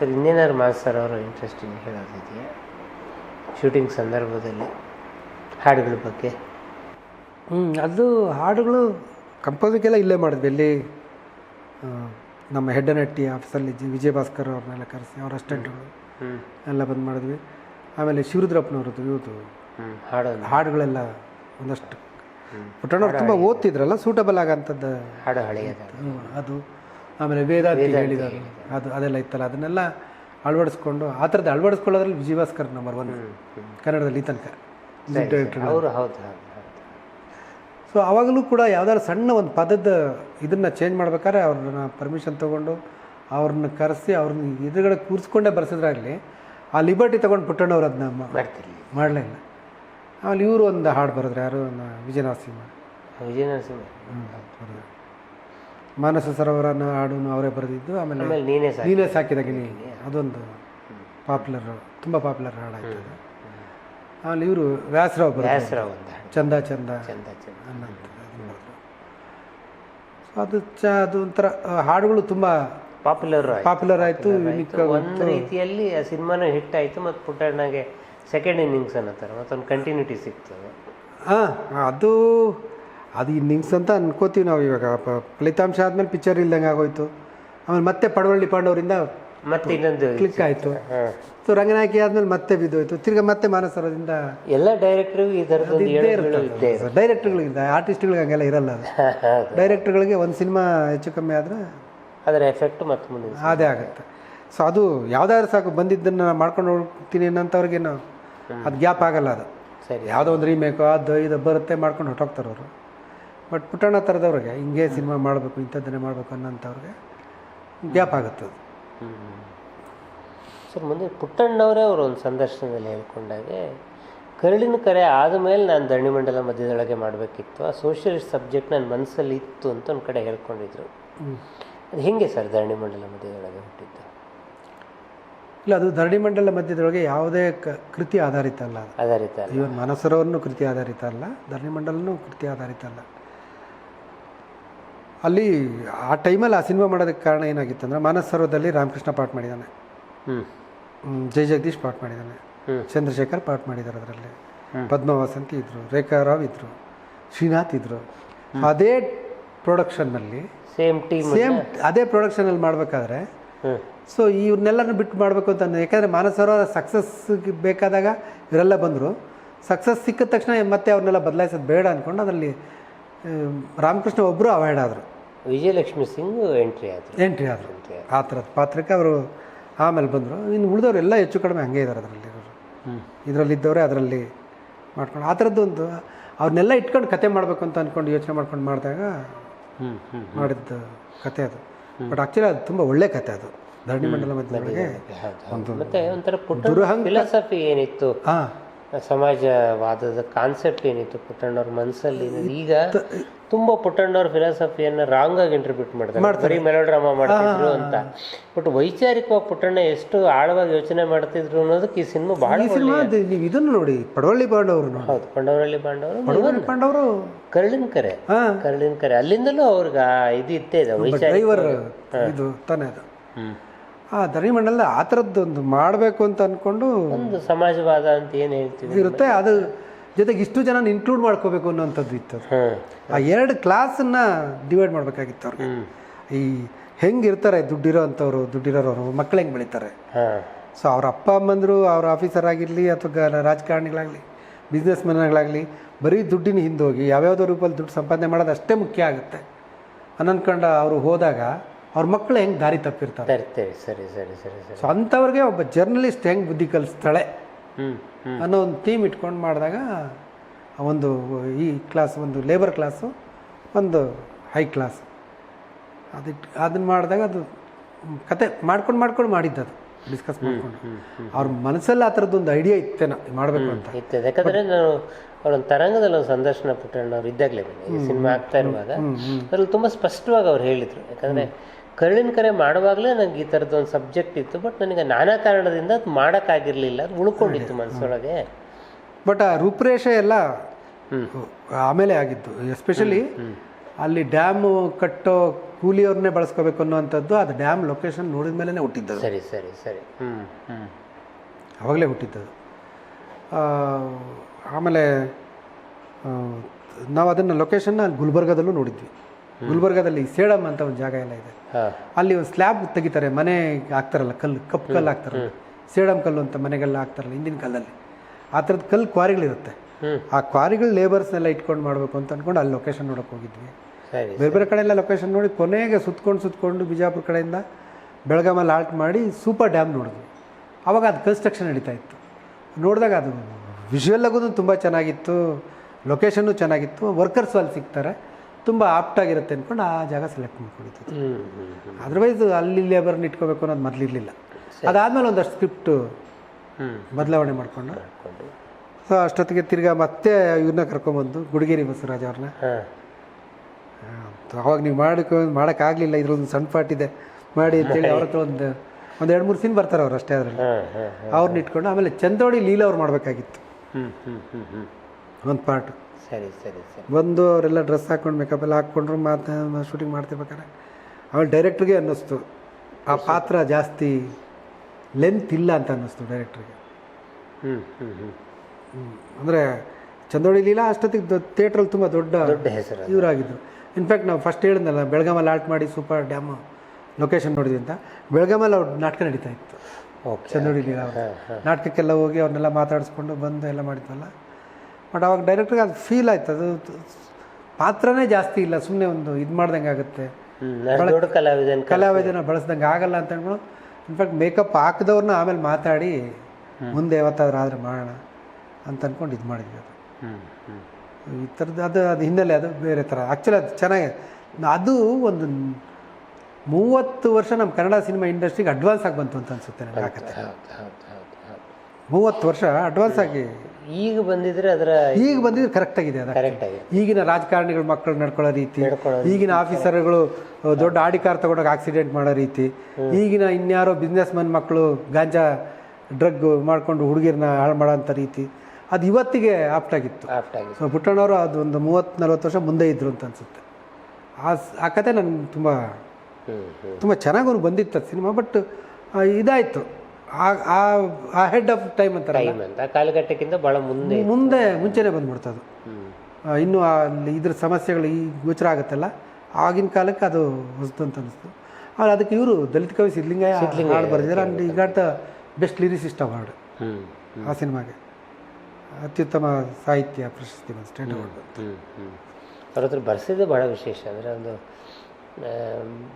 Sir ಇನ್ನೇನಾದ್ರು sir ಅವರು interesting ಹೇಳೋದಿದೆಯಾ ಶೂಟಿಂಗ್ ಸಂದರ್ಭದಲ್ಲಿ ಹಾಡುಗಳ ಬಗ್ಗೆ. ಹ್ಞೂ ಅದು ಹಾಡುಗಳು ಕಂಪೋಸಿಂಗೆಲ್ಲ ಇಲ್ಲೇ ಮಾಡಿದ್ವಿ. ಇಲ್ಲಿ ನಮ್ಮ ಹೆಡ್ ನಟ್ಟಿ ಆಫೀಸಲ್ಲಿ ಜಿ ವಿಜಯ ಭಾಸ್ಕರ್ ಅವ್ರನ್ನೆಲ್ಲ ಕರೆಸಿ ಅವ್ರ ಅಸ್ಟೆಂಟ್ಗಳು ಎಲ್ಲ ಬಂದು ಮಾಡಿದ್ವಿ. ಆಮೇಲೆ ಶಿವರುದ್ರಪ್ಪನವ್ರದ್ದು ಇವತ್ತು. ಹಾಡು ಹಾಡುಗಳೆಲ್ಲ ಒಂದಷ್ಟು ಪುಟ್ಟಣ್ಣವ್ರು ತುಂಬ ಓದ್ತಿದ್ರಲ್ಲ ಸೂಟಬಲ್ ಆಗೋಂಥದ್ದು ಹಾಡು ಹಳೆಯ ಅದು ಆಮೇಲೆ ವೇದಾಂತಿ ಹೇಳಿದರು ಅದು ಅದೆಲ್ಲ ಇತ್ತಲ್ಲ ಅದನ್ನೆಲ್ಲ ಅಳವಡಿಸ್ಕೊಂಡು ಆ ಥರದ ಅಳವಡಿಸ್ಕೊಳ್ಳೋದ್ರಲ್ಲಿ ವಿಜಯಭಾಸ್ಕರ್ ನಂಬರ್ ಒನ್ ಕನ್ನಡದಲ್ಲಿ ಈ ತನಕ. ಅವರು ಹೌದು ಹೌದು ಹೌದು. ಸೊ ಆವಾಗಲೂ ಕೂಡ ಯಾವ್ದಾದ್ರು ಸಣ್ಣ ಒಂದು ಪದದ ಇದನ್ನು ಚೇಂಜ್ ಮಾಡ್ಬೇಕಾದ್ರೆ ಅವ್ರನ್ನ ಪರ್ಮಿಷನ್ ತಗೊಂಡು ಅವ್ರನ್ನ ಕರೆಸಿ ಅವ್ರನ್ನ ಎದುರುಗಡೆ ಕೂರಿಸ್ಕೊಂಡೇ ಬರ್ಸಿದ್ರಾಗಲಿ ಆ ಲಿಬರ್ಟಿ ತಗೊಂಡು ಪುಟ್ಟಣ್ಣವ್ರು ಅದನ್ನ ಮಾಡ್ತಿರ್ಲಿ ಮಾಡಲೇ ಇಲ್ಲ. ಆಮೇಲೆ ಇವರು ಒಂದು ಹಾಡು ಬರೆದ್ರೆ ಯಾರು? ವಿಜಯ ನರಸಿಂಹ. ವಿಜಯ ನರಸಿಂಹ. ಮಾನಸ ಸರೋವರನ ಹಾಡನ್ನು ಅವರೇ ಬರೆದಿದ್ದು ಆಮೇಲೆ ನೀನೇ ನೀನೇ ಸಾಕಿದ ಗಿಣಿ ಅದೊಂದು ಪಾಪ್ಯುಲರ್ ತುಂಬ ಪಾಪ್ಯುಲರ್ ಹಾಡಾಯ್ತು ಅದು. ಆಮೇಲೆ ಇವರು ವ್ಯಾಸರಾವ್ ಹಾಡು ಚಂದ ಚಂದ ಚಂದ ಚಂದ. ಸೊ ಅದು ಚ ಅದು ಒಂಥರ ಹಾಡುಗಳು ತುಂಬ ಪಾಪ್ಯುಲರ್ ಪಾಪ್ಯುಲರ್ ಆಯಿತು ಒಂದು ರೀತಿಯಲ್ಲಿ ಆ ಸಿನಿಮಾನು ಹಿಟ್ ಆಯಿತು ಮತ್ತು ಪುಟ್ಟಣ್ಣಗೆ ಸೆಕೆಂಡ್ ಇನ್ನಿಂಗ್ಸ್ ಅನ್ನತ್ತಾರೆ ಮತ್ತೊಂದು ಕಂಟಿನ್ಯೂಟಿ ಸಿಗ್ತದೆ. ಹಾಂ ಅದು ಅದು ಇನ್ನಿಂಗ್ಸ್ ಅಂತ ಅನ್ಕೋತೀವಿ ನಾವು ಇವಾಗ. ಫಲಿತಾಂಶ ಆದಮೇಲೆ ಪಿಕ್ಚರ್ ಇಲ್ದಂಗೆ ಆಗೋಯ್ತು. ಆಮೇಲೆ ಮತ್ತೆ ಪಡವಳ್ಳಿ ಪಾಂಡವರಿಂದ ಮತ್ತೆ ಇನ್ನೊಂದು ಕ್ಲಿಕ್ ಆಯಿತು. ಸೊ ರಂಗನಾಯಕಿ ಆದಮೇಲೆ ಮತ್ತೆ ಬಿದ್ದೋಯ್ತು. ತಿರ್ಗಾ ಮತ್ತೆ ಮಾನಸರದಿಂದ ಎಲ್ಲ ಡೈರೆಕ್ಟ್ರಿಗೂ ಇರುತ್ತೆ. ಡೈರೆಕ್ಟರ್ಗಳಿಂದ ಆರ್ಟಿಸ್ಟ್ಗಳಿಗೆ ಹಂಗೆಲ್ಲ ಇರಲ್ಲ ಅದು. ಡೈರೆಕ್ಟ್ರುಗಳಿಗೆ ಡೈರೆಕ್ಟರ್ಗಳಿಗೆ ಒಂದು ಸಿನಿಮಾ ಹೆಚ್ಚು ಕಮ್ಮಿ ಆದರೆ ಅದರ ಎಫೆಕ್ಟ್ ಮತ್ತೆ ಮುಂದೆ ಅದೇ ಆಗುತ್ತೆ. ಸೊ ಅದು ಯಾವ್ದಾದ್ರು ಸಾಕು ಬಂದಿದ್ದನ್ನು ಮಾಡ್ಕೊಂಡು ಹೋಗ್ತೀನಿ ಅನ್ನೋಂಥವ್ರಿಗೇನು ಅದು ಗ್ಯಾಪ್ ಆಗಲ್ಲ ಅದು. ಸರಿ ಯಾವುದೋ ಒಂದು ರೀಮೇಕು ಅದು ಇದು ಬರುತ್ತೆ ಮಾಡ್ಕೊಂಡು ಹೊಟ್ಟೋಗ್ತಾರೆ ಅವರು. ಬಟ್ ಪುಟ್ಟಣ್ಣ ಥರದವ್ರಿಗೆ ಹಿಂಗೆ ಸಿನಿಮಾ ಮಾಡಬೇಕು ಇಂಥದ್ದನ್ನೇ ಮಾಡಬೇಕು ಅನ್ನೋಂಥವ್ರಿಗೆ ಗ್ಯಾಪ್ ಆಗುತ್ತೆ ಅದು. ಸರ್ ಮುಂದೆ ಪುಟ್ಟಣ್ಣವರೇ ಅವರು ಒಂದು ಸಂದರ್ಶನದಲ್ಲಿ ಹೇಳ್ಕೊಂಡಾಗೆ ಕರಳಿನ ಕರೆ ಆದಮೇಲೆ ನಾನು ದಣಿಮಂಡಲ ಮಧ್ಯದೊಳಗೆ ಮಾಡಬೇಕಿತ್ತು ಆ ಸೋಷಿಯಲಿಸ್ಟ್ ಸಬ್ಜೆಕ್ಟ್ ನನ್ನ ಮನಸ್ಸಲ್ಲಿ ಇತ್ತು ಅಂತ ಒಂದು ಕಡೆ ಹೇಳ್ಕೊಂಡಿದ್ರು. ಅದು ಹೇಗೆ ಸರ್ ದಂಡಿಮಂಡಲ ಮಧ್ಯದೊಳಗೆ ಹುಟ್ಟಿದ್ದು? ಇಲ್ಲ ಅದು ಧರಣಿ ಮಂಡಲ ಮಧ್ಯದೊಳಗೆ ಯಾವುದೇ ಕ ಕೃತಿ ಆಧಾರಿತ ಅಲ್ಲ ಆಧಾರಿತ ಇವನ್ ಮನಸರವನ್ನು ಕೃತಿ ಆಧಾರಿತ ಅಲ್ಲ ಧರಣಿ ಮಂಡಲನೂ ಕೃತಿ ಆಧಾರಿತ ಅಲ್ಲ. ಅಲ್ಲಿ ಆ ಟೈಮಲ್ಲಿ ಆ ಸಿನಿಮಾ ಮಾಡೋದಕ್ಕೆ ಕಾರಣ ಏನಾಗಿತ್ತು ಅಂದರೆ ಮಾನಸ ಸರೋದಲ್ಲಿ ರಾಮಕೃಷ್ಣ ಪಾಠ ಮಾಡಿದ್ದಾನೆ. ಜೈ ಜಗದೀಶ್ ಪಾಠ ಮಾಡಿದ್ದಾನೆ. ಚಂದ್ರಶೇಖರ್ ಪಾಠ ಮಾಡಿದ್ದಾರೆ ಅದರಲ್ಲಿ. ಪದ್ಮವಾಸಂತಿ ಇದ್ದರು ರೇಖಾ ರಾವ್ ಇದ್ದರು ಶ್ರೀನಾಥ್ ಇದ್ದರು ಅದೇ ಪ್ರೊಡಕ್ಷನ್ನಲ್ಲಿ ಸೇಮ್ ಟೀಮ್ ಸೇಮ್ ಅದೇ ಪ್ರೊಡಕ್ಷನಲ್ಲಿ ಮಾಡಬೇಕಾದ್ರೆ ಸೊ ಇವ್ರನ್ನೆಲ್ಲನೂ ಬಿಟ್ಟು ಮಾಡಬೇಕು ಅಂತ. ಯಾಕಂದರೆ ಮಾನಸ ಸರೋವರ ಸಕ್ಸಸ್ ಬೇಕಾದಾಗ ಇವರೆಲ್ಲ ಬಂದರು. ಸಕ್ಸಸ್ ಸಿಕ್ಕಿದ ತಕ್ಷಣ ಮತ್ತೆ ಅವ್ರನ್ನೆಲ್ಲ ಬದಲಾಯಿಸೋದು ಬೇಡ ಅಂದ್ಕೊಂಡು ಅದರಲ್ಲಿ ರಾಮಕೃಷ್ಣ ಒಬ್ಬರು ಅವಾಯ್ಡ್ ಆದರು. ವಿಜಯಲಕ್ಷ್ಮಿ ಸಿಂಗ್ ಎಂಟ್ರಿ ಆದರು. ಎಂಟ್ರಿ ಆದರು. ಆ ಥರದ ಪಾತ್ರಕ್ಕೆ ಅವರು ಆಮೇಲೆ ಬಂದರು. ಇನ್ನು ಉಳಿದವರೆಲ್ಲ ಹೆಚ್ಚು ಕಡಿಮೆ ಹಂಗೆ ಇದ್ದಾರೆ ಅದರಲ್ಲಿ ಇದರಲ್ಲಿದ್ದವರೇ ಅದರಲ್ಲಿ ಮಾಡ್ಕೊಂಡು ಆ ಥರದ್ದೊಂದು ಅವ್ರನ್ನೆಲ್ಲ ಇಟ್ಕೊಂಡು ಕತೆ ಮಾಡಬೇಕು ಅಂತ ಅಂದ್ಕೊಂಡು ಯೋಚನೆ ಮಾಡ್ಕೊಂಡು ಮಾಡಿದಾಗ ಮಾಡಿದ್ದು ಕತೆ ಅದು. ಬಟ್ ಆ್ಯಕ್ಚುಲಿ ಅದು ತುಂಬ ಒಳ್ಳೆ ಕತೆ ಅದು. ಧರಣಿ ಮಂಡಲ ಮತ್ತೆ ಒಂದು ಮತ್ತೆ ಒಂಥರ ಪುಟ್ಟ ಫಿಲಾಸಫಿ ಏನಿತ್ತು? ಹಾಂ. ಸಮಾಜವಾದದ ಕಾನ್ಸೆಪ್ಟ್ ಏನಿತ್ತು ಪುಟ್ಟಣ್ಣವ್ರ ಮನಸ್ಸಲ್ಲಿ ಈಗ ತುಂಬಾ ಪುಟ್ಟಣ್ಣವ್ರ ಫಿಲಾಸಫಿಯನ್ನ ರಾಂಗ್ ಆಗಿ ಇಂಟರ್ಪ್ರಿಟ್ ಮಾಡ್ತಾರೆ. ಬರೀ ಮೆಲೋಡ್ರಾಮಾ ಮಾಡ್ತಿದ್ರು ಅಂತ. ಬಟ್ ವೈಚಾರಿಕವಾಗಿ ಪುಟ್ಟಣ್ಣ ಎಷ್ಟು ಆಳವಾಗಿ ಯೋಚನೆ ಮಾಡ್ತಿದ್ರು ಅನ್ನೋದಕ್ಕೆ ಈ ಸಿನಿಮಾ ಬಹಳ ನೀವು ಇದನ್ನು ನೋಡಿ ಪಡವಳ್ಳಿ ಪಾಂಡವರು ಹೌದು ಪಂಡವರಳ್ಳಿ ಪಾಂಡವರು ಪಡವಳ್ಳಿ ಪಾಂಡವರು ಕರ್ಳಿನ ಕರೆ. ಕರ್ಳಿನ ಕರೆ. ಅಲ್ಲಿಂದಲೂ ಅವ್ರಿಗೆ ಇದು ಇತ್ತೇ ಇದೆ ವೈಚಾರಿಕ ಇದು ತಾನೇ ಅದು. ಹ್ಮ್. ಆ ಧರಣಿ ಮಂಡಲ ಆ ಥರದ್ದೊಂದು ಮಾಡಬೇಕು ಅಂತ ಅಂದ್ಕೊಂಡು ಒಂದು ಸಮಾಜವಾದ ಅಂತ ಏನು ಹೇಳ್ತೀವಿ ಇರುತ್ತೆ. ಅದು ಜೊತೆಗೆ ಇಷ್ಟು ಜನ ಇನ್ಕ್ಲೂಡ್ ಮಾಡ್ಕೋಬೇಕು ಅನ್ನೋಂಥದ್ದು ಇತ್ತು ಅದು. ಆ ಎರಡು ಕ್ಲಾಸನ್ನ ಡಿವೈಡ್ ಮಾಡಬೇಕಾಗಿತ್ತು ಅವ್ರಿಗೆ. ಈ ಹೆಂಗಿರ್ತಾರೆ ದುಡ್ಡಿರೋ ಅಂಥವ್ರು ದುಡ್ಡಿರೋರು ಮಕ್ಕಳು ಹೆಂಗೆ ಬೆಳೀತಾರೆ? ಸೊ ಅವ್ರ ಅಪ್ಪ ಅಮ್ಮಂದರು ಅವ್ರ ಆಫೀಸರ್ ಆಗಿರಲಿ ಅಥವಾ ರಾಜಕಾರಣಿಗಳಾಗಲಿ ಬಿಸ್ನೆಸ್ ಮ್ಯಾನ್ಗಳಾಗಲಿ ಬರೀ ದುಡ್ಡಿನ ಹಿಂದೆ ಹೋಗಿ ಯಾವ್ಯಾವುದೋ ರೂಪದಲ್ಲಿ ದುಡ್ಡು ಸಂಪಾದನೆ ಮಾಡೋದು ಅಷ್ಟೇ ಮುಖ್ಯ ಆಗುತ್ತೆ. ಅನ್ನನ್ಕೊಂಡು ಅವರು ಹೋದಾಗ ಅವ್ರ ಮಕ್ಕಳು ಹೆಂಗೆ ದಾರಿ ತಪ್ಪಿರ್ತಾರೆ? ತರ್ತೇವೆ ಸರಿ ಸರಿ ಸರಿ ಸರಿ ಸೊ ಅಂಥವ್ರಿಗೆ ಒಬ್ಬ ಜರ್ನಲಿಸ್ಟ್ ಹೆಂಗೆ ಬುದ್ಧಿ ಕಲಿಸ್ತಾಳೆ ಅನ್ನೋ ಒಂದು ಥೀಮ್ ಇಟ್ಕೊಂಡು ಮಾಡಿದಾಗ ಒಂದು ಈ ಕ್ಲಾಸ್ ಒಂದು ಲೇಬರ್ ಕ್ಲಾಸು ಒಂದು ಹೈ ಕ್ಲಾಸ್ ಅದಕ್ಕೆ ಅದನ್ನು ಮಾಡಿದಾಗ ಅದು ಕತೆ ಮಾಡ್ಕೊಂಡು ಮಾಡ್ಕೊಂಡು ಮಾಡಿದ್ದದು ಡಿಸ್ಕಸ್ ಮಾಡ್ಕೊಂಡು. ಅವ್ರ ಮನಸ್ಸಲ್ಲಿ ಆ ಥರದ್ದು ಒಂದು ಐಡಿಯಾ ಇತ್ತೇನ ಮಾಡಬೇಕು ಅಂತ. ಇತ್ತು ಯಾಕಂದ್ರೆ ನಾನು ಅವ್ರೊಂದು ತರಂಗದಲ್ಲಿ ಒಂದು ಸಂದರ್ಶನ ಪುಟ್ಟಣ್ಣವ್ರು ಇದ್ದಾಗಲೇ ಬನ್ನಿ. ಸಿನಿಮಾ ಆಗ್ತಾ ಇರುವಾಗ ಅದ್ರಲ್ಲಿ ತುಂಬ ಸ್ಪಷ್ಟವಾಗಿ ಅವ್ರು ಹೇಳಿದ್ರು. ಯಾಕಂದ್ರೆ ಕರುಳಿನ ಕರೆ ಮಾಡುವಾಗಲೇ ನನಗೆ ಈ ಥರದ್ದು ಒಂದು ಸಬ್ಜೆಕ್ಟ್ ಇತ್ತು ಬಟ್ ನನಗೆ ನಾನಾ ಕಾರಣದಿಂದ ಅದು ಮಾಡೋಕ್ಕಾಗಿರಲಿಲ್ಲ ಅದು ಉಳ್ಕೊಂಡಿತ್ತು ಮನಸ್ಸೊಳಗೆ. ಬಟ್ ಆ ರೂಪುರೇಷೆ ಎಲ್ಲ ಆಮೇಲೆ ಆಗಿತ್ತು ಎಸ್ಪೆಷಲಿ ಅಲ್ಲಿ ಡ್ಯಾಮ್ ಕಟ್ಟೋ ಕೂಲಿಯವ್ರನ್ನೇ ಬಳಸ್ಕೋಬೇಕು ಅನ್ನುವಂಥದ್ದು ಅದು ಡ್ಯಾಮ್ ಲೊಕೇಶನ್ ನೋಡಿದ ಮೇಲೇ ಹುಟ್ಟಿದ್ದದು. ಸರಿ ಸರಿ ಸರಿ. ಹ್ಞೂ ಹ್ಞೂ ಅವಾಗಲೇ ಹುಟ್ಟಿದ್ದದು. ಆಮೇಲೆ ನಾವು ಅದನ್ನು ಲೊಕೇಶನ್ನ ಗುಲ್ಬರ್ಗದಲ್ಲೂ ನೋಡಿದ್ವಿ. ಗುಲ್ಬರ್ಗದಲ್ಲಿ ಸೇಡಮ್ ಅಂತ ಒಂದು ಜಾಗ ಎಲ್ಲ ಇದೆ. ಅಲ್ಲಿ ಒಂದು ಸ್ಲ್ಯಾಬ್ ತೆಗಿತಾರೆ ಮನೆ ಹಾಕ್ತಾರಲ್ಲ ಕಲ್ಲು ಕಪ್ಪು ಕಲ್ಲು ಹಾಕ್ತಾರಲ್ಲ. ಸೇಡಮ್ ಕಲ್ಲು ಅಂತ ಮನೆಗೆಲ್ಲ ಹಾಕ್ತಾರಲ್ಲ ಹಿಂದಿನ ಕಾಲದಲ್ಲಿ. ಆ ಥರದ ಕಲ್ಲು ಕ್ವಾರಿಗಳಿರುತ್ತೆ. ಆ ಕ್ವಾರಿಗಳು ಲೇಬರ್ಸ್ನೆಲ್ಲ ಇಟ್ಕೊಂಡು ಮಾಡಬೇಕು ಅಂತ ಅಂದ್ಕೊಂಡು ಅಲ್ಲಿ ಲೊಕೇಶನ್ ನೋಡೋಕೆ ಹೋಗಿದ್ವಿ. ಬೇರೆ ಬೇರೆ ಕಡೆ ಎಲ್ಲ ಲೊಕೇಶನ್ ನೋಡಿ ಕೊನೆಗೆ ಸುತ್ಕೊಂಡು ಸುತ್ಕೊಂಡು ಬಿಜಾಪುರ ಕಡೆಯಿಂದ ಬೆಳಗಾಮಲ್ಲಿ ಆಲ್ಟ್ ಮಾಡಿ ಸೂಪರ್ ಡ್ಯಾಮ್ ನೋಡಿದ್ವಿ. ಆವಾಗ ಅದು ಕನ್ಸ್ಟ್ರಕ್ಷನ್ ನಡೀತಾ ಇತ್ತು. ನೋಡಿದಾಗ ಅದು ವಿಜುವಲ್ ಆಗೋದು ತುಂಬ ಚೆನ್ನಾಗಿತ್ತು ಲೊಕೇಶನ್ನು ಚೆನ್ನಾಗಿತ್ತು ವರ್ಕರ್ಸು ಅಲ್ಲಿ ಸಿಗ್ತಾರೆ. ತುಂಬ ಆಪ್ಟಾಗಿರುತ್ತೆ ಅಂದ್ಕೊಂಡು ಆ ಜಾಗ ಸೆಲೆಕ್ಟ್ ಮಾಡ್ಕೊಂಡಿದ್ದು. ಅದರ್ವೈಸ್ ಅಲ್ಲಿ ಲೇಬರ್ನ ಇಟ್ಕೋಬೇಕು ಅನ್ನೋದು ಮೊದಲಿರಲಿಲ್ಲ ಅದಾದಮೇಲೆ ಒಂದಷ್ಟು ಸ್ಕ್ರಿಪ್ಟು ಬದಲಾವಣೆ ಮಾಡಿಕೊಂಡು. ಸೊ ಅಷ್ಟೊತ್ತಿಗೆ ತಿರ್ಗಾ ಮತ್ತೆ ಇವ್ರನ್ನ ಕರ್ಕೊಂಬಂದು ಗುಡಿಗೇರಿ ಬಸವರಾಜ್ ಅವ್ರನ್ನ ಅವಾಗ ನೀವು ಮಾಡಕ್ಕೆ ಮಾಡೋಕ್ಕಾಗಲಿಲ್ಲ ಇದ್ರೊಂದು ಸಣ್ಣ ಪಾಟ್ ಇದೆ. ಮಾಡಿ ಅಂತೇಳಿ ಅವ್ರ ಹತ್ರ ಒಂದು ಒಂದು ಎರಡು ಮೂರು ಸೀನ್ ಬರ್ತಾರೆ ಅವ್ರು ಅಷ್ಟೇ ಅದರಲ್ಲಿ. ಅವ್ರನ್ನ ಇಟ್ಕೊಂಡು ಆಮೇಲೆ ಚಂದೋಡಿ ಲೀಲಾ ಅವ್ರು ಮಾಡಬೇಕಾಗಿತ್ತು. ಒಂದು ಪಾರ್ಟ್ ಸರಿ ಸರಿ ಸರಿ. ಬಂದು ಅವರೆಲ್ಲ ಡ್ರೆಸ್ ಹಾಕೊಂಡು ಮೇಕಪ್ ಎಲ್ಲ ಹಾಕ್ಕೊಂಡ್ರು ಮಾತು ಶೂಟಿಂಗ್ ಮಾಡ್ತಿರ್ಬೇಕಾದ್ರೆ. ಆಮೇಲೆ ಡೈರೆಕ್ಟ್ರಿಗೆ ಅನ್ನಿಸ್ತು. ಆ ಪಾತ್ರ ಜಾಸ್ತಿ ಲೆಂತ್ ಇಲ್ಲ ಅಂತ ಅನ್ನಿಸ್ತು ಡೈರೆಕ್ಟ್ರಿಗೆ ಹ್ಞೂ ಹ್ಞೂ ಹ್ಞೂ ಅಂದರೆ ಚಂದೋಡಿ ಲೀಲಾ ಅಷ್ಟೊತ್ತಿಗೆ ಥಿಯೇಟ್ರಲ್ಲಿ ತುಂಬ ದೊಡ್ಡ ದೊಡ್ಡ ಹೆಸರು. ಇವರಾಗಿದ್ದರು ಇನ್ಫ್ಯಾಕ್ಟ್ ನಾವು ಫಸ್ಟ್ ಹೇಳಿದ್ನಲ್ಲ ಬೆಳಗಾಮಲ್ಲಿ ಆರ್ಟ್ ಮಾಡಿ ಸೂಪರ್ ಡ್ಯಾಮ್ ಲೊಕೇಶನ್ ನೋಡಿದ್ವಿ ಅಂತ. ಬೆಳಗಾಮಲ್ಲಿ ಅವ್ರು ನಾಟಕ ನಡೀತಾ ಇತ್ತು. ಓಕೆ ಚಂದೋಡಿ ಲೀಲಾ ನಾಟಕಕ್ಕೆಲ್ಲ ಹೋಗಿ ಅವ್ರನ್ನೆಲ್ಲ ಮಾತಾಡಿಸ್ಕೊಂಡು ಬಂದು ಎಲ್ಲ ಮಾಡಿದ್ವಲ್ಲ. ಬಟ್ ಅವಾಗ ಡೈರೆಕ್ಟ್ರಿಗೆ ಅದು ಫೀಲ್ ಆಯ್ತು. ಅದು ಪಾತ್ರನೇ ಜಾಸ್ತಿ ಇಲ್ಲ ಸುಮ್ಮನೆ ಒಂದು ಇದು ಮಾಡ್ದಂಗೆ ಆಗುತ್ತೆ. ಕಲಾವಿದನ ಕಲಾವಿದನ್ ಬಳಸ್ದಂಗೆ ಆಗಲ್ಲ ಅಂತ ಅಂದ್ಕೊಂಡು ಇನ್ಫ್ಯಾಕ್ಟ್ ಮೇಕಪ್ ಹಾಕಿದವ್ರನ್ನ ಆಮೇಲೆ ಮಾತಾಡಿ ಮುಂದೆ ಯಾವತ್ತಾದ್ರೂ ಆದರೆ ಮಾಡೋಣ ಅಂತ ಅಂದ್ಕೊಂಡು ಇದು ಮಾಡಿದ್ವಿ ಅದು. ಈ ಥರದ್ದು ಅದು ಅದು ಹಿನ್ನೆಲೆ ಅದು ಬೇರೆ ಥರ ಆ್ಯಕ್ಚುಲಿ ಅದು ಚೆನ್ನಾಗಿ ಅದು ಒಂದು ಮೂವತ್ತು ವರ್ಷ ನಮ್ಮ ಕನ್ನಡ ಸಿನಿಮಾ ಇಂಡಸ್ಟ್ರಿಗೆ ಅಡ್ವಾನ್ಸ್ ಆಗಿ ಬಂತು ಅಂತ ಅನ್ಸುತ್ತೆ ನನಗೆ ಆ ಕಥೆ ಹೌದು ಹೌದು ಹೌದು ಹೌದು ಮೂವತ್ತು ವರ್ಷ ಅಡ್ವಾನ್ಸ್ ಆಗಿ. ಈಗ ಬಂದಿದ್ರೆ ಅದರ ಈಗ ಬಂದಿದ್ರೆ ಅದು ಕರೆಕ್ಟ್ ಆಗಿದೆ. ಈಗಿನ ರಾಜಕಾರಣಿಗಳು ಮಕ್ಕಳು ನಡ್ಕೊಳ್ಳೋ ರೀತಿ ಈಗಿನ ಆಫೀಸರ್ಗಳು ದೊಡ್ಡ ಆಡಿ ಕಾರ್ ತಗೊಂಡೋಗಿ ಆಕ್ಸಿಡೆಂಟ್ ಮಾಡೋ ರೀತಿ. ಈಗಿನ ಇನ್ಯಾರೋ ಬಿಸ್ನೆಸ್ ಮ್ಯಾನ್ ಮಕ್ಕಳು ಗಾಂಜಾ ಡ್ರಗ್ ಮಾಡ್ಕೊಂಡು ಹುಡುಗಿರನ್ನ ಹಾಳು ಮಾಡೋಂಥ ರೀತಿ ಅದು ಇವತ್ತಿಗೆ ಆಫ್ಟ್ ಆಗಿದೆ ಸೊ ಪುಟ್ಟಣ್ಣವರು ಅದು ಒಂದು ಮೂವತ್ತು ನಲ್ವತ್ತು ವರ್ಷ ಮುಂದೆ ಇದ್ರು ಅಂತ ಅನ್ಸುತ್ತೆ. ಆ ಕತೆ ನನಗೆ ತುಂಬ ತುಂಬ ಚೆನ್ನಾಗಿ ಅವ್ರು ಬಂದಿತ್ತು ಸಿನಿಮಾ ಬಟ್ ಇದಾಯಿತು. ಆ ಹೆಡ್ ಆಫ್ ಟೈಮ್ ಅಂತಾರಲ್ಲ? ಟೈಮ್ ಅಂತ. ಕಾಲಘಟ್ಟಕ್ಕಿಂತ ಭಾಳ ಮುಂದೆ. ಮುಂದೆ ಮುಂಚೆನೇ ಬಂದ್ಬಿಡ್ತು ಅದು. ಹ್ಞೂ ಆ, ಇನ್ನು ಅಲ್ಲಿ ಇದ್ರ ಸಮಸ್ಯೆಗಳು ಈ ಗೋಚರ ಆಗುತ್ತಲ್ಲ? ಆಗಿನ ಕಾಲಕ್ಕೆ ಅದು ಹೊಸದು ಅಂತ ಅನಿಸ್ತು. ಆದ್ರೆ ಅದಕ್ಕೆ ಇವರು ದಲಿತ ಕವಿ ಸಿದ್ಲಿಂಗಯ್ಯ ಹಾಡು ಬರೆದಿದ್ದಾರೆ. ಅಂಡ್ ಈ got the best lyricist award ಆ ಸಿನಿಮಾಗೆ. ಅತ್ಯುತ್ತಮ ಸಾಹಿತ್ಯ ಪ್ರಶಸ್ತಿ ಬಂದು ಸ್ಟೇಟ್ ಅವಾರ್ಡ್ ಅವ್ರ ಹತ್ರ ಬರ್ಸಿದ್ದು ಭಾಳ ವಿಶೇಷ. ಅಂದರೆ ಒಂದು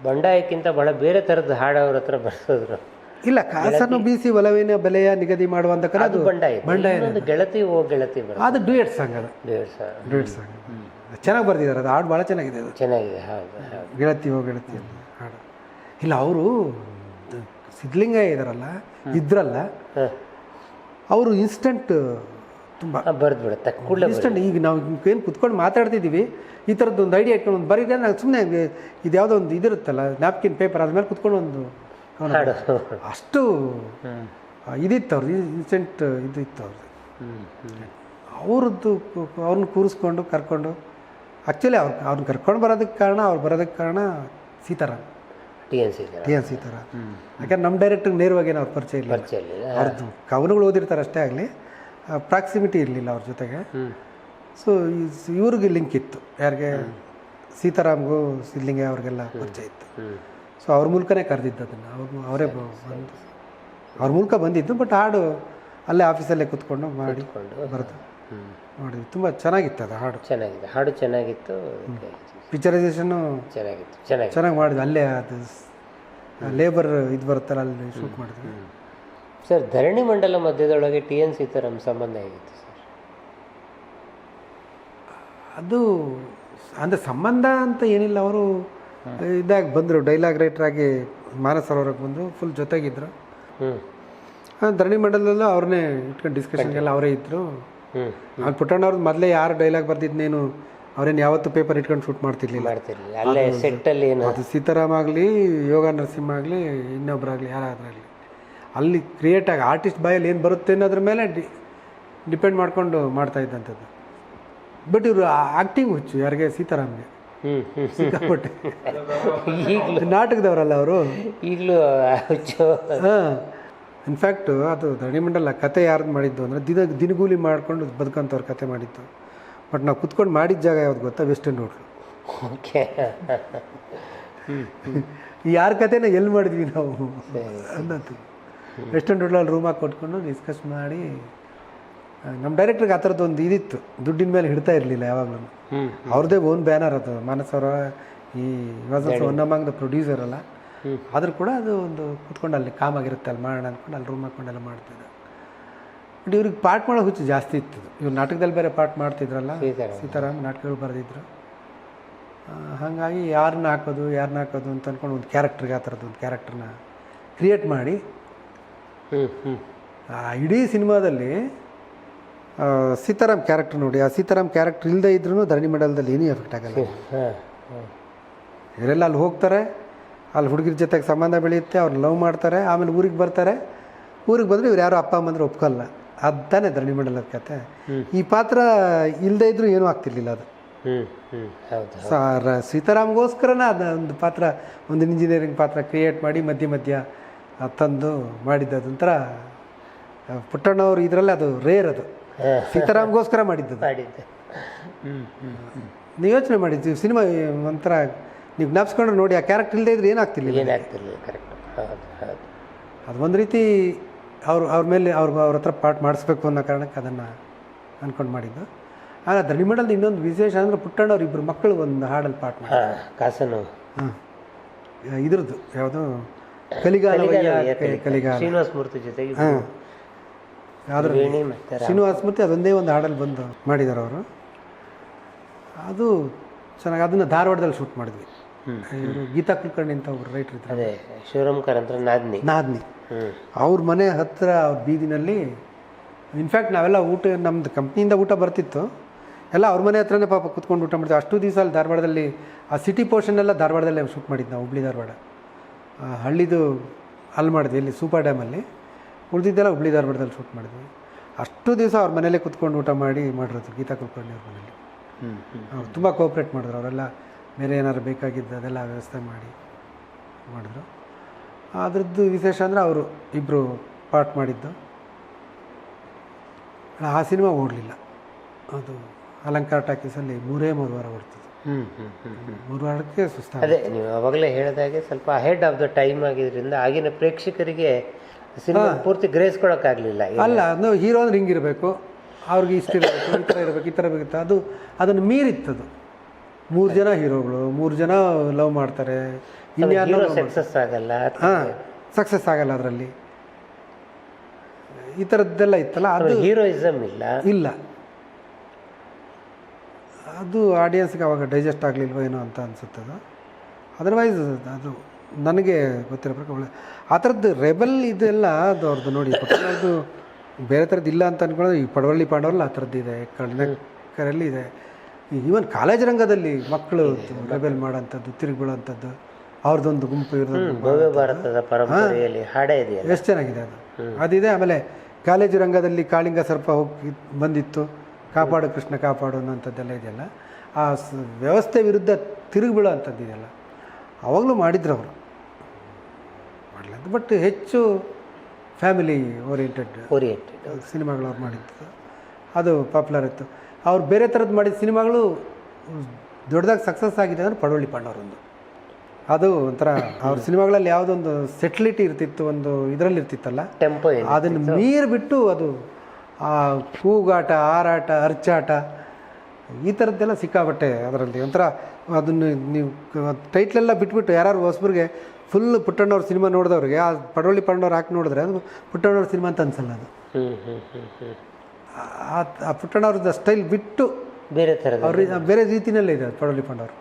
ಬಂಡಾಯಕ್ಕಿಂತ ಭಾಳ ಬೇರೆ ಥರದ ಹಾಡು ಅವ್ರ ಹತ್ರ ಬರ್ಸಿದ್ರು. ಇಲ್ಲ ಕಾಸನ್ನು ಬೀಸಿ ಒಲವಿನ ಬೆಲೆಯ ನಿಗದಿ ಮಾಡುವಂತ ಅದು ಬಂಡಾಯ ಇನ್ನೊಂದು ಗೆಳತಿ ಓ ಗೆಳತಿ ಅದು ಡ್ಯೂಯೆಟ್ ಸಾಂಗ್ ಅದು. Duet song. ಚೆನ್ನಾಗಿ ಬರ್ದಿದ್ದಾರೆ ಅದು ಹಾಡು ಭಾಳ ಚೆನ್ನಾಗಿದೆ ಅದು. ಚೆನ್ನಾಗಿದೆ ಹೌದು ಗೆಳತಿ ಓ ಗೆಳತಿ ಹಾಡು. ಇಲ್ಲ ಅವರು ಸಿದ್ಲಿಂಗ ಇದಾರಲ್ಲ ಇದ್ರಲ್ಲ ಅವರು ಇನ್ಸ್ಟೆಂಟ್ ತುಂಬ ಬರ್ದು ಬಿಡುತ್ತೆ ಕೂಡಲೇ ಇನ್ಸ್ಟಂಟ್ ಈಗ ನಾವು ಏನು ಕುತ್ಕೊಂಡು ಮಾತಾಡ್ತಿದ್ದೀವಿ ಈ ಥರದ್ದು ಒಂದು ಐಡಿಯಾ ಇಟ್ಕೊಂಡು ಒಂದು ಬರೀ ನಾನು ಸುಮ್ಮನೆ ಇದು ಯಾವುದೋ ಒಂದು ಇದಿರುತ್ತಲ್ಲ ನ್ಯಾಪ್ಕಿನ್ ಪೇಪರ್ ಆದಮೇಲೆ ಮೇಲೆ ಕುತ್ಕೊಂಡು ಒಂದು ಅವ್ನು ಅಷ್ಟು ಇದಿತ್ತು ಅವ್ರದ್ದು ಇನ್ಸೆಂಟ್ ಇದು ಇತ್ತು ಅವ್ರದ್ದು. ಅವ್ರದ್ದು ಅವ್ರನ್ನ ಕೂರಿಸ್ಕೊಂಡು ಕರ್ಕೊಂಡು ಆ್ಯಕ್ಚುಲಿ ಅವ್ರು ಅವ್ರನ್ನ ಕರ್ಕೊಂಡು ಬರೋದಕ್ಕೆ ಕಾರಣ ಅವ್ರು ಬರೋದಕ್ಕೆ ಕಾರಣ Seetharam. T N C T N Seetharam. ಯಾಕಂದ್ರೆ ನಮ್ಮ ಡೈರೆಕ್ಟ್ರಿಗೆ ನೇರವಾಗಿ ಏನು ಅವ್ರ ಪರಿಚಯ ಇಲ್ಲ. ಪರಿಚಯ ಇಲ್ಲ. ಅವ್ರದ್ದು ಕವನಗಳು ಓದಿರ್ತಾರೆ ಅಷ್ಟೇ ಆಗಲಿ ಪ್ರಾಕ್ಸಿಮಿಟಿ ಇರಲಿಲ್ಲ ಅವ್ರ ಜೊತೆಗೆ. ಸೊ ಇವ್ರಿಗೆ ಲಿಂಕ್ ಇತ್ತು. ಯಾರಿಗೆ? ಸೀತಾರಾಮ್ಗೂ ಸಿದ್ಲಿಂಗ ಅವ್ರಿಗೆಲ್ಲ ಪರಿಚಯ ಇತ್ತು. ಸೊ ಅವ್ರ ಮೂಲಕನೇ ಕರೆದಿದ್ದು ಅದನ್ನು. ಅವ್ರು ಅವರೇ ಬಂದು ಅವ್ರ ಮೂಲಕ ಬಂದಿದ್ದು ಬಟ್ ಹಾಡು ಅಲ್ಲೇ ಆಫೀಸಲ್ಲೇ ಕುತ್ಕೊಂಡು ಮಾಡಿ ಬರೋದು ಮಾಡಿದ್ವಿ ತುಂಬ ಚೆನ್ನಾಗಿತ್ತು ಅದು ಹಾಡು. ಚೆನ್ನಾಗಿದೆ. ಹಾಡು ಚೆನ್ನಾಗಿತ್ತು. ಪಿಕ್ಚರೈಸೇಷನ್ನು ಚೆನ್ನಾಗಿತ್ತು. ಚೆನ್ನಾಗಿ ಚೆನ್ನಾಗಿ ಮಾಡಿದ್ವಿ. ಅಲ್ಲೇ ಅದು ಲೇಬರ್ ಇದು ಬರುತ್ತಲ್ಲ ಅಲ್ಲಿ ಶೂಟ್ ಮಾಡಿದ್ವಿ. ಸರ್ ಧರಣಿ ಮಂಡಲ ಮಧ್ಯದೊಳಗೆ ಟಿ ಎನ್ ಸೀತಾರಾಮ್ ಸಂಬಂಧ ಹೇಗಿತ್ತು ಸರ್ ಅದು ಅಂದರೆ ಸಂಬಂಧ ಅಂತ ಏನಿಲ್ಲ. ಅವರು ಇದಾಗಿ ಬಂದರು ಡೈಲಾಗ್ ರೈಟ್ರಾಗಿ ಆಗಿ ಮಾನಸರವ್ರಿಗೆ ಬಂದರು ಫುಲ್ ಜೊತೆಗಿದ್ರು. ಧರಣಿ ಮಂಡಲದಲ್ಲೂ ಅವ್ರನ್ನೇ ಇಟ್ಕೊಂಡು ಡಿಸ್ಕಷನ್ಗೆಲ್ಲ ಅವರೇ ಇದ್ದರು ಅಲ್ಲಿ ಪುಟ್ಟಣ್ಣವ್ರದ್ದು ಮೊದಲೇ ಯಾರು ಡೈಲಾಗ್ ಬರ್ದಿದ್ನೇನು ಅವ್ರೇನು ಯಾವತ್ತೂ ಪೇಪರ್ ಇಟ್ಕೊಂಡು ಶೂಟ್ ಮಾಡ್ತಿರ್ಲಿಲ್ಲ. ಅಲ್ಲೇ ಸೆಟ್ಟಲ್ಲಿ ಅದು ಸೀತಾರಾಮ್ ಆಗಲಿ ಯೋಗ ನರಸಿಂಹ ಆಗಲಿ ಇನ್ನೊಬ್ಬರಾಗಲಿ ಯಾರಾದ್ರಾಗಲಿ. ಅಲ್ಲಿ ಕ್ರಿಯೇಟ್ ಆಗಿ ಆರ್ಟಿಸ್ಟ್ ಬಾಯಲ್ಲಿ ಏನು ಬರುತ್ತೆ ಅನ್ನೋದ್ರ ಮೇಲೆ ಡಿ ಡಿಪೆಂಡ್ ಮಾಡಿಕೊಂಡು ಮಾಡ್ತಾ ಇದ್ದಂಥದ್ದು. ಬಟ್ ಇವರು ಆ್ಯಕ್ಟಿಂಗ್ ಹುಚ್ಚು ಯಾರಿಗೆ? ಸೀತಾರಾಮ್ಗೆ. ಸಿಕ್ಕಾಪಟ್ಟೆ. ಈಗಲೂ ನಾಟಕದವರಲ್ಲ ಅವರು? ಈಗಲೂ ಹಾಂ. ಇನ್ಫ್ಯಾಕ್ಟು ಅದು ದಣಿಮಂಡಲ ಕತೆ ಯಾರ್ದು ಮಾಡಿದ್ದು ಅಂದರೆ ದಿನ ದಿನಗೂಲಿ ಮಾಡ್ಕೊಂಡು ಬದುಕಂಥವ್ರ ಕತೆ ಮಾಡಿತ್ತು ಬಟ್ ನಾವು ಕುತ್ಕೊಂಡು ಮಾಡಿದ ಜಾಗ ಯಾವ್ದು ಗೊತ್ತಾ? Western hotel okay. ಯಾರ ಕತೆನ ಎಲ್ಲಿ ಮಾಡಿದ್ವಿ ನಾವು? ಅನ್ನೋದು. ವೆಸ್ಟರ್ನ್ ಹೋಟ್ಲಲ್ಲಿ ರೂಮ್ ಹಾಕಿ ಕೊಟ್ಕೊಂಡು ಡಿಸ್ಕಸ್ ಮಾಡಿ ನಮ್ಮ ಡೈರೆಕ್ಟ್ರಿಗೆ ಆ ಥರದ್ದು ಒಂದು ಇದಿತ್ತು. ದುಡ್ಡಿನ ಮೇಲೆ ಹಿಡ್ತಾ ಇರಲಿಲ್ಲ ಯಾವಾಗಲೂ. ಅವ್ರದ್ದೇ ಓನ್ ಬ್ಯಾನರ್ ಅದು. ಮಾನಸ್ ಅವರ ಈ was one among the producer ಅಲ್ಲ. ಆದರೂ ಕೂಡ ಅದು ಒಂದು ಕುತ್ಕೊಂಡು ಅಲ್ಲಿ ಕಾಮಾಗಿರುತ್ತೆ ಅಲ್ಲಿ ಮಾಡೋಣ ಅಂದ್ಕೊಂಡು ಅಲ್ಲಿ ರೂಮ್ ಹಾಕ್ಕೊಂಡೆಲ್ಲ ಮಾಡ್ತಿದ್ದೆ ಬಟ್ ಇವ್ರಿಗೆ ಪಾಠ ಮಾಡೋ ಹುಚ್ಚು ಜಾಸ್ತಿ ಇತ್ತು. ಇವ್ರು ನಾಟಕದಲ್ಲಿ ಬೇರೆ ಪಾಠ ಮಾಡ್ತಿದ್ರಲ್ಲ? ಸೀತಾರಾಮ್. ಥರ ನಾಟಕಗಳು ಬರೆದಿದ್ರು. ಹಾಗಾಗಿ ಯಾರನ್ನ ಹಾಕೋದು ಯಾರನ್ನ ಹಾಕೋದು ಅಂತ ಅಂದ್ಕೊಂಡು ಒಂದು ಕ್ಯಾರೆಕ್ಟ್ರಿಗೆ ಆ ಥರದ್ದು ಒಂದು ಕ್ಯಾರೆಕ್ಟ್ರನ್ನ ಕ್ರಿಯೇಟ್ ಮಾಡಿ ಆ ಇಡೀ ಸಿನಿಮಾದಲ್ಲಿ ಸೀತಾರಾಮ್ ಕ್ಯಾರೆಕ್ಟರ್ ನೋಡಿ ಆ ಸೀತಾರಾಮ್ ಕ್ಯಾರೆಕ್ಟರ್ ಇಲ್ಲದೆ ಇದ್ರೂ ಧರಣಿ ಮಂಡಲದಲ್ಲಿ ಏನೂ ಎಫೆಕ್ಟ್ ಆಗಲ್ಲ. ಇವರೆಲ್ಲ ಅಲ್ಲಿ ಹೋಗ್ತಾರೆ ಅಲ್ಲಿ ಹುಡುಗಿರ ಜೊತೆಗೆ ಸಂಬಂಧ ಬೆಳೆಯುತ್ತೆ ಅವ್ರನ್ನ ಲವ್ ಮಾಡ್ತಾರೆ ಆಮೇಲೆ ಊರಿಗೆ ಬರ್ತಾರೆ. ಊರಿಗೆ ಬಂದರೆ ಇವ್ರು ಯಾರು ಅಪ್ಪ ಅಮ್ಮಂದ್ರೆ ಒಪ್ಕಲ್ಲ. ಅದಾನೆ ಧರಣಿ ಮಂಡಲದ ಕತೆ. ಈ ಪಾತ್ರ ಇಲ್ಲದೆ ಇದ್ರೂ ಏನೂ ಆಗ್ತಿರ್ಲಿಲ್ಲ ಅದು. ಸೀತಾರಾಮ್ಗೋಸ್ಕರನ ಅದು ಒಂದು ಪಾತ್ರ ಒಂದು ಇಂಜಿನಿಯರಿಂಗ್ ಪಾತ್ರ ಕ್ರಿಯೇಟ್ ಮಾಡಿ ಮಧ್ಯ ಮಧ್ಯ ತಂದು ಮಾಡಿದ್ದು ಅದೊಂಥರ ಪುಟ್ಟಣ್ಣವ್ರು ಇದರಲ್ಲಿ ಅದು ರೇರ್ ಅದು. ಸೀತಾರಾಮ್ಗೋಸ್ಕರ ಮಾಡಿದ್ದು. ಮಾಡಿದ್ದೆ. ನೀವು ಯೋಚನೆ ಮಾಡಿದ್ದೀವಿ ಸಿನಿಮಾ ಒಂಥರ ನೀವು ಜ್ಞಾಪಿಸ್ಕೊಂಡ್ರೆ ನೋಡಿ ಆ ಕ್ಯಾರೆಕ್ಟರ್ ಇಲ್ಲದೆ ಇದ್ರೆ ಏನಾಗ್ತಿಲ್ಲ ಏನಾಗ್ತಿರ್ಲಿಲ್ಲ ಕರೆಕ್ಟ್ ಹೌದು ಹೌದು. ಅದು ಒಂದು ರೀತಿ ಅವ್ರು ಅವ್ರ ಮೇಲೆ ಅವ್ರ ಅವ್ರ ಹತ್ರ ಪಾಠ ಮಾಡಿಸ್ಬೇಕು ಅನ್ನೋ ಕಾರಣಕ್ಕೆ ಅದನ್ನು ಅಂದ್ಕೊಂಡು ಮಾಡಿದ್ದು. ಆದರೆ ಧಣಿಮಂಡಲದ ಇನ್ನೊಂದು ವಿಶೇಷ ಅಂದರೆ ಪುಟ್ಟಣ್ಣವ್ರು ಇಬ್ಬರು ಮಕ್ಕಳು ಒಂದು ಹಾಡಲ್ಲಿ ಪಾಠ ಮಾಡಿ ಕಾಸನು. ಹಾಂ. ಇದ್ರದ್ದು ಯಾವುದು? ಕಲಿಗಾಲವಯ್ಯ ಕಲಿಗಾಲ ಶ್ರೀನಿವಾಸ ಮೂರ್ತಿ ಜೊತೆಗೆ ಹಾಂ. ವೇಣಿ ಮತ್ತೆ. ಶ್ರೀನಿವಾಸ್ ಮೂರ್ತಿ ಅದೊಂದೇ ಒಂದು ಹಾಡಲ್ಲಿ ಬಂದು ಮಾಡಿದ್ದಾರೆ ಅವರು. ಅದು ಚೆನ್ನಾಗಿ ಅದನ್ನು ಧಾರವಾಡದಲ್ಲಿ ಶೂಟ್ ಮಾಡಿದ್ವಿ. ಇವರು ಗೀತಾ ಕುಲಕರ್ಣಿ ಅಂತ ಒಬ್ರು ರೈಟರ್ ಇದ್ದಾರೆ ಅದೇ ಶಿವರಾಮ್ ಕಾರಂತರ ನಾದ್ನಿ. ನಾದ್ನಿ. ಅವ್ರ ಮನೆ ಹತ್ತಿರ ಅವ್ರ ಬೀದಿನಲ್ಲಿ ಇನ್ಫ್ಯಾಕ್ಟ್ ನಾವೆಲ್ಲ ಊಟ ನಮ್ದು ಕಂಪ್ನಿಯಿಂದ ಊಟ ಬರ್ತಿತ್ತು. ಎಲ್ಲ ಅವ್ರ ಮನೆ ಹತ್ರನೇ ಪಾಪ ಕುತ್ಕೊಂಡು ಊಟ ಮಾಡ್ತೀವಿ ಅಷ್ಟು ದಿವಸ ಅಲ್ಲಿ ಧಾರವಾಡದಲ್ಲಿ ಆ ಸಿಟಿ ಪೋರ್ಷನ್ ಎಲ್ಲ ಧಾರವಾಡದಲ್ಲೇ ಶೂಟ್ ಮಾಡಿದ್ದು ನಾವು ಹುಬ್ಳಿ ಧಾರವಾಡ. ಆ ಹಳ್ಳಿದು ಅಲ್ಲಿ ಮಾಡಿದ್ವಿ ಇಲ್ಲಿ ಸೂಪರ್ ಡ್ಯಾಮಲ್ಲಿ. ಉಳಿದಿದ್ದೆಲ್ಲ ಹುಬ್ಳಿ ಧಾರವಾಡದಲ್ಲಿ ಶೂಟ್ ಮಾಡಿದ್ವಿ. ಅಷ್ಟು ದಿವಸ ಅವ್ರ ಮನೇಲೆ ಕುತ್ಕೊಂಡು ಊಟ ಮಾಡಿ ಮಾಡಿರೋದು ಗೀತಾ ಕುಲಕರ್ಣಿ ಅವ್ರ ಮನೇಲಿ. ಅವ್ರು ತುಂಬ ಕೋಪ್ರೇಟ್ ಮಾಡಿದ್ರು. ಅವರೆಲ್ಲ ಬೇರೆ ಏನಾದ್ರು ಬೇಕಾಗಿದ್ದು ಅದೆಲ್ಲ ವ್ಯವಸ್ಥೆ ಮಾಡಿ ಮಾಡಿದ್ರು. ಅದ್ರದ್ದು ವಿಶೇಷ ಅಂದರೆ ಅವರು ಇಬ್ಬರು ಪಾರ್ಟ್ ಮಾಡಿದ್ದು. ಆ ಸಿನಿಮಾ ಓಡಲಿಲ್ಲ. ಅದು ಅಲಂಕಾರ ಟಾಕೀಸಲ್ಲಿ ಮೂರೇ ಮೂರು ವಾರ ಹ್ಮ್ ಮೂರು ವಾರಕ್ಕೆ ಸುಸ್ತ ಅದೇ ನೀವು ಅವಾಗಲೇ ಹೇಳಿದಾಗೆ ಸ್ವಲ್ಪ ಹೆಡ್ ಆಫ್ ದ ಟೈಮ್ ಆಗಿದ್ದರಿಂದ ಆಗಿನ ಪ್ರೇಕ್ಷಕರಿಗೆ ಸಿನಿಮಾ ಪೂರ್ತಿ ಗ್ರಹಿಸ್ಕೊಳಕ್ಕಾಗಲಿಲ್ಲ ಅಲ್ಲ ಅದು ಹೀರೋ ಅಂದ್ರೆ ಹಿಂಗಿರಬೇಕು ಅವ್ರಿಗೆ ಇಷ್ಟ ಇರಬೇಕು ಈ ಥರ ಇರಬೇಕು ಈ ಥರ ಬೇಕಿತ್ತು ಅದು ಅದನ್ನು ಮೀರಿತ್ತದು. ಮೂರು ಜನ ಹೀರೋಗಳು ಮೂರು ಜನ ಲವ್ ಮಾಡ್ತಾರೆ. ಇನ್ಯಾರು ಸಕ್ಸಸ್ ಆಗಲ್ಲ ಹಾಂ ಸಕ್ಸಸ್ ಆಗಲ್ಲ ಅದರಲ್ಲಿ. ಈ ಥರದ್ದೆಲ್ಲ ಇತ್ತಲ್ಲ ಅದು ಹೀರೋಯಿಸಮ್ ಇಲ್ಲ. ಇಲ್ಲ. ಅದು ಆಡಿಯನ್ಸ್ಗೆ ಅವಾಗ ಡೈಜೆಸ್ಟ್ ಆಗಲಿಲ್ವೋ ಏನೋ ಅಂತ ಅನಿಸುತ್ತದು. ಅದರ್ವೈಸ್ ಅದು ನನಗೆ ಗೊತ್ತಿರೋ ಪ್ರಕಾರ ಒಳ್ಳೆ ಆ ಥರದ್ದು ರೆಬಲ್ ಇದೆಲ್ಲ ಅದು ಅವ್ರದ್ದು ನೋಡಿ ಅದು ಬೇರೆ ಥರದ್ದು ಇಲ್ಲ ಅಂತ ಅನ್ಕೊಳ್ಳೋದು. ಈ ಪಡವಳ್ಳಿ ಪಾಂಡವರಲ್ಲಿ ಆ ಥರದ್ದು ಇದೆ ಕಣ್ಣಲ್ಲಿ ಇದೆ. ಈವನ್ ಕಾಲೇಜ್ ರಂಗದಲ್ಲಿ ಮಕ್ಕಳು ರೆಬೆಲ್ ಮಾಡೋಂಥದ್ದು ತಿರುಗಿ ಬೀಳೋಂಥದ್ದು ಅವ್ರದ್ದೊಂದು ಗುಂಪು ಇರೋದು ಎಷ್ಟು ಚೆನ್ನಾಗಿದೆ ಅದು. ಅದಿದೆ ಆಮೇಲೆ ಕಾಲೇಜು ರಂಗದಲ್ಲಿ ಕಾಳಿಂಗ ಸರ್ಪ ಹೋಗಿ ಬಂದಿತ್ತು. ಕಾಪಾಡು ಕೃಷ್ಣ ಕಾಪಾಡು ಅನ್ನೋಂಥದ್ದೆಲ್ಲ ಇದೆಯಲ್ಲ. ಆ ವ್ಯವಸ್ಥೆ ವಿರುದ್ಧ ತಿರುಗಿ ಬೀಳೋ ಅಂಥದ್ದು ಇದೆಯಲ್ಲ. ಅವಾಗಲೂ ಮಾಡಿದ್ರು ಅವರು. ಬಟ್ ಹೆಚ್ಚು ಫ್ಯಾಮಿಲಿ ಓರಿಯೆಂಟೆಡ್ ಓರಿಯೆಂಟೆಡ್ ಸಿನಿಮಾಗಳು ಅವ್ರು ಮಾಡಿದ್ದು. ಅದು ಪಾಪ್ಯುಲರ್ ಇತ್ತು. ಅವ್ರು ಬೇರೆ ಥರದ್ದು ಮಾಡಿದ ಸಿನಿಮಾಗಳು ದೊಡ್ಡದಾಗಿ ಸಕ್ಸಸ್ ಆಗಿದೆ ಅಂದರೆ ಪಡವಳ್ಳಿ ಪಾಂಡವರೊಂದು. ಅದು ಒಂಥರ ಅವ್ರ ಸಿನಿಮಾಗಳಲ್ಲಿ ಯಾವುದೊಂದು ಸೆಟ್ಲಿಟಿ ಇರ್ತಿತ್ತು ಒಂದು ಇದರಲ್ಲಿ ಇರ್ತಿತ್ತಲ್ಲ ಟೆಂಪೋ ಅದನ್ನು ಅದನ್ನು ಮೀರಿಬಿಟ್ಟು ಅದು ಆ ಕೂಗಾಟ ಹಾರಾಟ ಅರ್ಚಾಟ ಈ ಥರದ್ದೆಲ್ಲ ಸಿಕ್ಕಾಬಟ್ಟೆ ಅದರಲ್ಲಿ. ಒಂಥರ ಅದನ್ನು ನೀವು ಟೈಟ್ಲೆಲ್ಲ ಬಿಟ್ಬಿಟ್ಟು ಯಾರು ಹೊಸಬ್ರಿಗೆ ಫುಲ್ ಪುಟ್ಟಣ್ಣವ್ರ ಸಿನಿಮಾ ನೋಡಿದವ್ರಿಗೆ ಆ ಪಡವಳ್ಳಿ ಪಣ್ಣವ್ರು ಹಾಕಿ ನೋಡಿದ್ರೆ ಅದು ಪುಟ್ಟಣ್ಣವ್ರ ಸಿನಿಮಾ ಅಂತ ಅನ್ಸಲ್ಲ ಅದು. ಹ್ಮ್ ಹ್ಮ್ ಹ್ಮ್ ಹ್ಮ್. ಆ- ಪುಟ್ಟಣ್ಣವ್ರದ್ದು ಸ್ಟೈಲ್ ಬಿಟ್ಟು ಬೇರೆ ಥರ ಅವ್ರ ಬೇರೆ ರೀತಿಯಲ್ಲೇ ಇದೆ ಪಡವಳ್ಳಿ ಪಣ್ಣವ್ರು